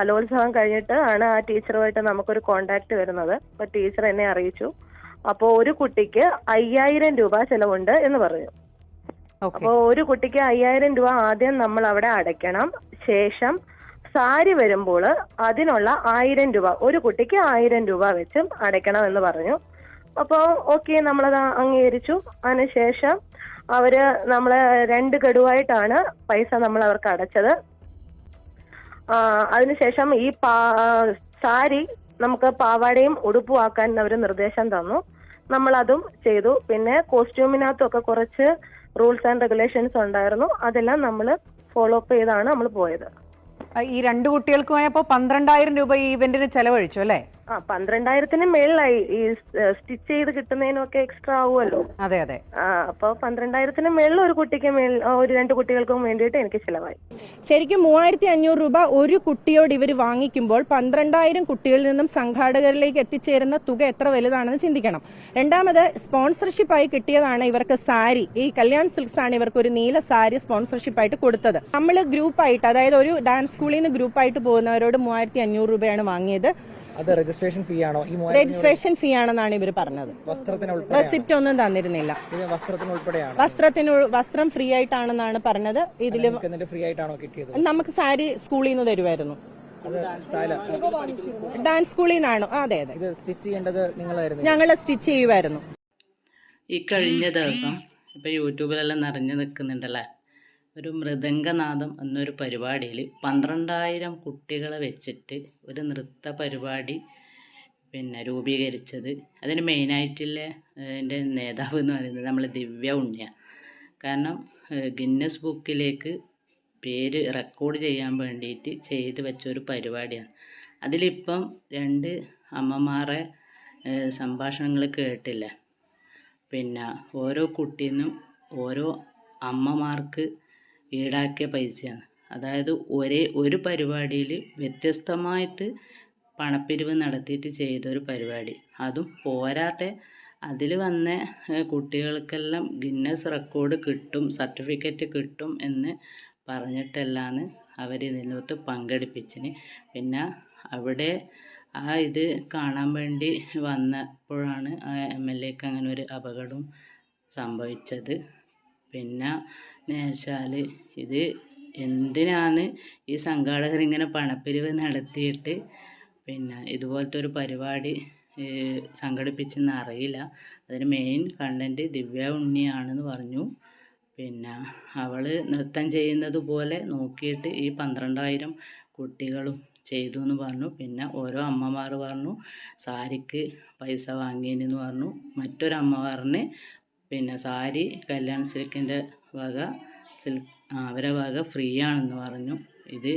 കലോത്സവം കഴിഞ്ഞിട്ട് ആണ് ആ ടീച്ചറുമായിട്ട് നമുക്കൊരു കോണ്ടാക്ട് വരുന്നത്. അപ്പൊ ടീച്ചർ എന്നെ അറിയിച്ചു. അപ്പോൾ ഒരു കുട്ടിക്ക് അയ്യായിരം രൂപ ചെലവുണ്ട് എന്ന് പറഞ്ഞു. അപ്പോൾ ഒരു കുട്ടിക്ക് അയ്യായിരം രൂപ ആദ്യം നമ്മൾ അവിടെ അടയ്ക്കണം. ശേഷം സാരി വരുമ്പോൾ അതിനുള്ള ആയിരം രൂപ ഒരു കുട്ടിക്ക് ആയിരം രൂപ വെച്ചും അടയ്ക്കണം എന്ന് പറഞ്ഞു. അപ്പോൾ ഓക്കെ നമ്മളത് അംഗീകരിച്ചു. അതിനുശേഷം അവർ നമ്മളെ രണ്ട് ഗഡുവായിട്ടാണ് പൈസ നമ്മൾ അവർക്ക് അടച്ചത്. അതിനുശേഷം ഈ സാരി നമുക്ക് പാവാടയും ഉടുപ്പും ആക്കാൻ അവർ നിർദ്ദേശം തന്നു. നമ്മൾ അതും ചെയ്തു. പിന്നെ കോസ്റ്റ്യൂമിനകത്തൊക്കെ കുറച്ച് റൂൾസ് ആൻഡ് റെഗുലേഷൻസ് ഉണ്ടായിരുന്നു. അതെല്ലാം നമ്മൾ ഫോളോ അപ്പ് ചെയ്താണ് നമ്മൾ പോയത്. ഈ രണ്ട് കുട്ടികൾക്കുമായി അപ്പോൾ പന്ത്രണ്ടായിരം രൂപ ഈ ഇവന്റിന് ചെലവഴിച്ചു അല്ലേ? ആ പന്ത്രണ്ടായിരത്തിന് മേളിലായി ഈ സ്റ്റിച്ച് ചെയ്ത് കിട്ടുന്നതിനൊക്കെ എക്സ്ട്രാ ആവുമല്ലോ. അതെ അതെ. ആ അപ്പോൾ പന്ത്രണ്ടായിരത്തിന് മേളിൽ ഒരു കുട്ടിക്ക് മേൽ ഒരു രണ്ട് കുട്ടികൾക്കും വേണ്ടിയിട്ട് എനിക്ക് ചിലവായി. ശരിക്കും മൂവായിരത്തി അഞ്ഞൂറ് രൂപ ഒരു കുട്ടിയോട് ഇവർ വാങ്ങിക്കുമ്പോൾ പന്ത്രണ്ടായിരം കുട്ടികളിൽ നിന്നും സംഘാടകരിലേക്ക് എത്തിച്ചേരുന്ന തുക എത്ര വലുതാണെന്ന് ചിന്തിക്കണം. രണ്ടാമത് സ്പോൺസർഷിപ്പായി കിട്ടിയതാണ് ഇവർക്ക് സാരി. ഈ കല്യാൺ സിൽക്സ് ആണ് ഇവർക്ക് ഒരു നീല സാരി സ്പോൺസർഷിപ്പായിട്ട് കൊടുത്തത്. നമ്മൾ ഗ്രൂപ്പായിട്ട് അതായത് ഒരു ഡാൻസ് സ്കൂളിൽ നിന്ന് ഗ്രൂപ്പായിട്ട് പോകുന്നവരോട് മൂവായിരത്തി അഞ്ഞൂറ് രൂപയാണ് വാങ്ങിയത്. അത് രജിസ്ട്രേഷൻ ഫീ ആണോ? ഈ രജിസ്ട്രേഷൻ ഫീ ആണെന്നാണ് ഇവർ പറഞ്ഞത്. റെസിപ്റ്റ് ഒന്നും തന്നിരുന്നില്ല. ഇത് വസ്ത്രത്തിന് വസ്ത്രത്തിന് വസ്ത്രം ഫ്രീ ആയിട്ടാണെന്നാണ് പറഞ്ഞത്. ഇതിൽ ഫ്രീ ആയിട്ടാണോ കിട്ടിയത്? നമുക്ക് സാരി സ്കൂളിൽ നിന്ന് തരുമായിരുന്നു ഡാൻസ് സ്കൂളിൽ നിന്നാണ് അതെ അതെ. ഇത് സ്റ്റിച്ച് ചെയ്യേണ്ടത് നിങ്ങളായിരുന്നു. ഞങ്ങൾ സ്റ്റിച്ച് ചെയ്യുമായിരുന്നു ഈ കഴിഞ്ഞ ദിവസം ഇപ്പൊ യൂട്യൂബിലെല്ലാം നിറഞ്ഞു നിൽക്കുന്നുണ്ടല്ലേ? ഒരു മൃദംഗനാദം എന്നൊരു പരിപാടിയിൽ പന്ത്രണ്ടായിരം കുട്ടികളെ വെച്ചിട്ട് ഒരു നൃത്ത പരിപാടി പിന്നെ രൂപീകരിച്ചത്. അതിന് മെയിനായിട്ടുള്ള എന്റെ നേതാവ് എന്ന് പറയുന്നത് നമ്മൾ ദിവ്യ ഉണ്ണിയ. കാരണം ഗിന്നസ് ബുക്കിലേക്ക് പേര് റെക്കോർഡ് ചെയ്യാൻ വേണ്ടിയിട്ട് ചെയ്തു വെച്ച ഒരു പരിപാടിയാണ്. അതിലിപ്പം രണ്ട് അമ്മമാരെ സംഭാഷണങ്ങൾ കേട്ടില്ല. പിന്നെ ഓരോ കുട്ടീനും ഓരോ അമ്മമാർക്ക് ഈടാക്കിയ പൈസയാണ്. അതായത് ഒരേ ഒരു പരിപാടിയിൽ വ്യത്യസ്തമായിട്ട് പണപ്പിരിവ് നടത്തിയിട്ട് ചെയ്തൊരു പരിപാടി. അതും പോരാത്ത അതിൽ വന്ന കുട്ടികൾക്കെല്ലാം ഗിന്നസ് റെക്കോർഡ് കിട്ടും സർട്ടിഫിക്കറ്റ് കിട്ടും എന്ന് പറഞ്ഞിട്ടെല്ലാമാണ് അവർ ഇതിനകത്ത് പങ്കെടുപ്പിച്ചിന്. പിന്നെ അവിടെ ആ ഇത് കാണാൻ വേണ്ടി വന്നപ്പോഴാണ് ആ എം എൽ എക്ക് അങ്ങനെ ഒരു അപകടം സംഭവിച്ചത്. പിന്നെ നേച്ചാൽ ഇത് എന്തിനാണ് ഈ സംഘാടകർ ഇങ്ങനെ പണപ്പിരിവ് നടത്തിയിട്ട് പിന്നെ ഇതുപോലത്തെ ഒരു പരിപാടി സംഘടിപ്പിച്ചെന്ന് അറിയില്ല. അതിന് മെയിൻ കണ്ടന്റ് ദിവ്യ ഉണ്ണിയാണെന്ന് പറഞ്ഞു. പിന്നെ അവൾ നൃത്തം ചെയ്യുന്നത് പോലെ നോക്കിയിട്ട് ഈ പന്ത്രണ്ടായിരം കുട്ടികളും ചെയ്തു എന്ന് പറഞ്ഞു. പിന്നെ ഓരോ അമ്മമാർ പറഞ്ഞു സാരിക്ക് പൈസ വാങ്ങിയെന്ന് പറഞ്ഞു. മറ്റൊരു അമ്മ പറഞ്ഞ് പിന്നെ സാരി കല്യാൺ സിൽക്കിന്റെ വക സിൽക്ക് അവരെ വക ഫ്രീ ആണെന്ന് പറഞ്ഞു. ഇത്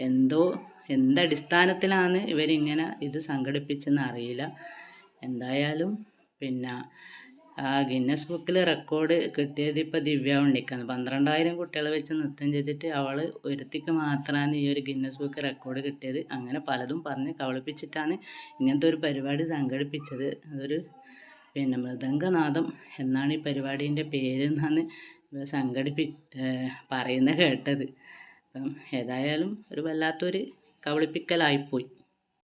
എന്തോ എന്തടിസ്ഥാനത്തിലാണ് ഇവരിങ്ങനെ ഇത് സംഘടിപ്പിച്ചെന്ന് അറിയില്ല. എന്തായാലും പിന്നെ ആ ഗിന്നസ് ബുക്കിൽ റെക്കോർഡ് കിട്ടിയത് ഇപ്പോൾ ദിവ്യ ഉണ്ണിക്കാണ്. പന്ത്രണ്ടായിരം കുട്ടികളെ വെച്ച് നൃത്തം ചെയ്തിട്ട് അവൾ ഒരുത്തിക്ക് മാത്രമാണ് ഈ ഒരു ഗിന്നസ് ബുക്ക് റെക്കോർഡ് കിട്ടിയത്. അങ്ങനെ പലതും പറഞ്ഞ് കവളിപ്പിച്ചിട്ടാണ് ഇങ്ങനത്തെ ഒരു പരിപാടി സംഘടിപ്പിച്ചത്. അതൊരു പിന്നെ മൃദംഗനാഥം എന്നാണ് ഈ പരിപാടീന്റെ പേര് എന്നാണ് ഇവർ സംഘടിപ്പി പറയുന്നത് കേട്ടത്. അപ്പം ഏതായാലും ഒരു വല്ലാത്തൊരു കവളിപ്പിക്കലായിപ്പോയി.